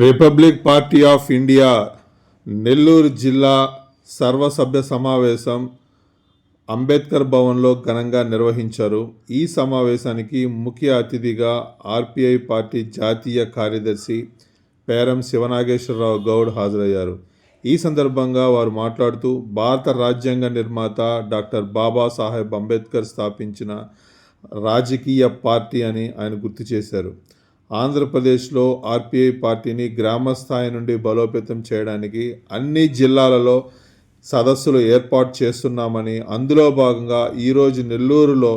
Republic Party of India Nellore జిల్లా సర్వసభ్య సమావేశం అంబేద్కర్ భవన్లో ఘనంగా నిర్వహించారు ఈ సమావేశానికి ముఖ్య అతిథిగా ఆర్పిఐ పార్టీ జాతీయ కార్యదర్శి పేరం శివనాగేశ్వరరావు గౌడ్ హాజరయ్యారు. ఈ సందర్భంగా వారు మాట్లాడుతూ భారత రాజ్యాంగ నిర్మాత డాక్టర్ బాబాసాహెబ్ అంబేద్కర్ స్థాపించిన రాజకీయ పార్టీ అని ఆయన గుర్తు చేశారు. ఆంధ్రప్రదేశ్లో ఆర్పిఐ పార్టీని గ్రామ స్థాయి నుండి బలోపేతం చేయడానికి అన్ని జిల్లాలలో సదస్సులు ఏర్పాటు చేస్తున్నామని అందులో భాగంగా ఈరోజు నెల్లూరులో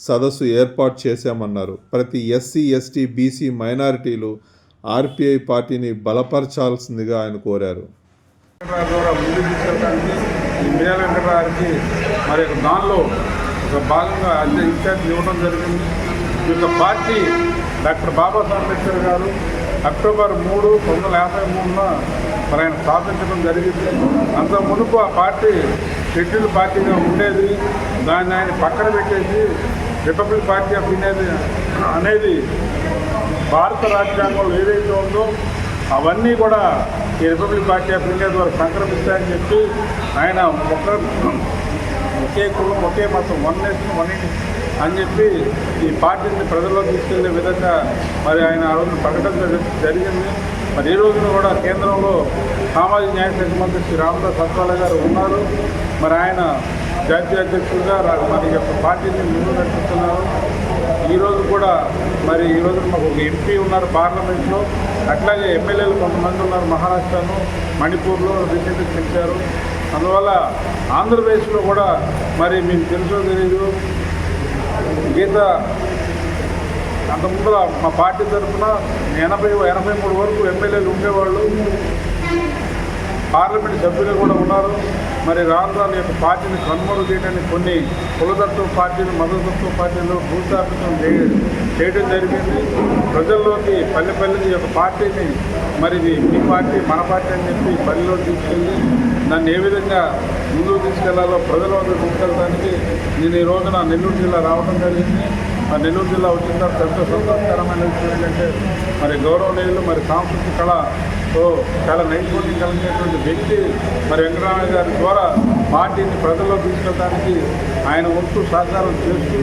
సదస్సు ఏర్పాటు చేశామన్నారు. ప్రతి ఎస్సీ ఎస్టీ బీసీ మైనారిటీలు ఆర్పిఐ పార్టీని బలపరచాల్సిందిగా ఆయన కోరారు. మరి దానిలో ఒక భాగంగా ఇన్ఛార్జ్ ఇవ్వడం జరిగింది. ఈ యొక్క పార్టీ డాక్టర్ బాబాసాహెబ్ అంబేద్కర్ గారు అక్టోబర్ మూడు పంతొమ్మిది వందల యాభై మూడున మరి ఆయన స్థాపించడం జరిగింది. అంత మునుపు ఆ పార్టీ షెడ్యూల్ పార్టీగా ఉండేది. దాన్ని ఆయన పక్కన పెట్టేసి రిపబ్లిక్ పార్టీ ఆఫ్ ఇండియా అనేది భారత రాజ్యాంగంలో ఏదైతే ఉందో అవన్నీ కూడా ఈ రిపబ్లిక్ పార్టీ ఆఫ్ ఇండియా ద్వారా సంక్రమిస్తాయని చెప్పి ఆయన ఒక ఒకే కులం ఒకే మతం వన్ నేషన్ వన్ ఇండియా అని చెప్పి ఈ పార్టీని ప్రజల్లో తీసుకెళ్ళే విధంగా మరి ఆయన ఆ రోజు ప్రకటన జరిగింది. మరి ఈ రోజున కూడా కేంద్రంలో సామాజిక న్యాయ శాఖ మంత్రి శ్రీ రామదాస్ అత్వాల గారు ఉన్నారు. మరి ఆయన జాతీయ అధ్యక్షులుగా మరి యొక్క పార్టీని ముందు నడిపిస్తున్నారు. ఈరోజు కూడా మరి ఈరోజు మాకు ఒక ఎంపీ ఉన్నారు పార్లమెంట్లో. అట్లాగే ఎమ్మెల్యేలు కొంతమంది ఉన్నారు మహారాష్ట్రను మణిపూర్లో రీసెంట్గా గెలిచారు. అందువల్ల ఆంధ్రప్రదేశ్లో కూడా మరి మీకు తెలుసో తెలీదు. గీత అంత ముందర మా పార్టీ తరఫున ఎనభై ఎనభై మూడు వరకు ఎమ్మెల్యేలు ఉండేవాళ్ళు. పార్లమెంట్ సభ్యులు కూడా ఉన్నారు. మరి రాను రాను యొక్క పార్టీని కనుమరుగు చేయడానికి కొన్ని కులతత్వ పార్టీలు మతతత్వ పార్టీలు భూస్థాపితం చేయడం జరిగింది. ప్రజల్లోకి పల్లె పల్లెకి యొక్క పార్టీని మరి ఇది మీ పార్టీ మన పార్టీ అని చెప్పి పల్లెలో తీసుకెళ్ళి నన్ను ఏ విధంగా ముందుకు తీసుకెళ్ళాలో ప్రజల వద్ద తీసుకెళ్ళడానికి నేను ఈ రోజున నెల్లూరు జిల్లా రావడం జరిగింది. ఆ నెల్లూరు జిల్లా వచ్చిన తర్వాత ఎంతో సంతోషకరమైన విషయం ఏంటంటే మరి గౌరవనీయులు మరి సాంస్కృతిక కళతో చాలా నైపుణ్యం కలిగినటువంటి వ్యక్తి మరి వెంకటరామయ్య గారి ద్వారా పార్టీని ప్రజల్లో తీసుకెళ్ళడానికి ఆయన వంతు సహకారం చేస్తూ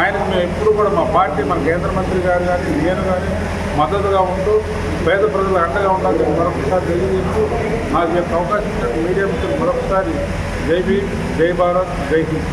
ఆయనకు మేము ఎప్పుడు కూడా మా పార్టీ మన కేంద్ర మంత్రి గారు కానీ నేను కానీ మద్దతుగా ఉంటూ పేద ప్రజలు అండగా ఉండాలని మరొకసారి తెలియజేస్తూ నాకు యొక్క అవకాశం మీడియా మిత్రులు మరొకసారి జై భీమ్ జై భారత్ జై హింద్.